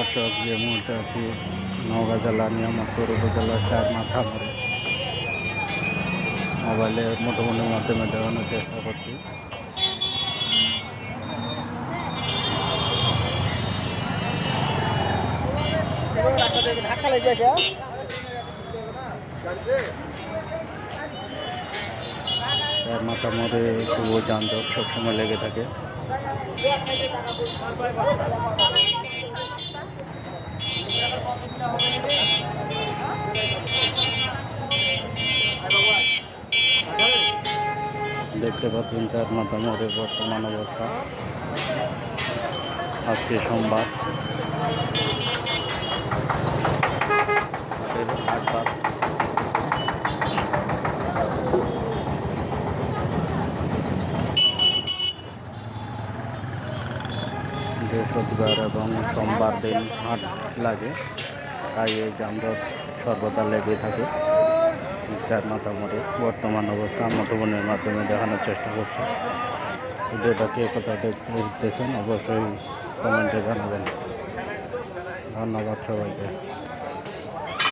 দর্শক যে মুহূর্তে আছি, নওগাঁ জেলা, নিয়ামতপুর উপজেলা, চার মাথা মোড়ে। মোবাইলে মুঠোমুটির মাধ্যমে দেখানোর চেষ্টা করছি। চার মাথা মোড়ে শুভ যানজট সবসময় লেগে থাকে। দেখতে পাচ্ছেন চার মাথা মোড়ের বর্তমান অবস্থা। আজকে সোমবার। বৃহস্পতিবার এবং সোমবার দিন হাট লাগে, তাই এই যানজট সর্বদা লেগে থাকে। চার মাথা মোড়ে বর্তমান অবস্থা মুঠোফোনের মাধ্যমে দেখানোর চেষ্টা করছি। ভিডিওটা কে কোথায় দেখতেছেন অবশ্যই কমেন্টে জানাবেন। ধন্যবাদ সবাইকে।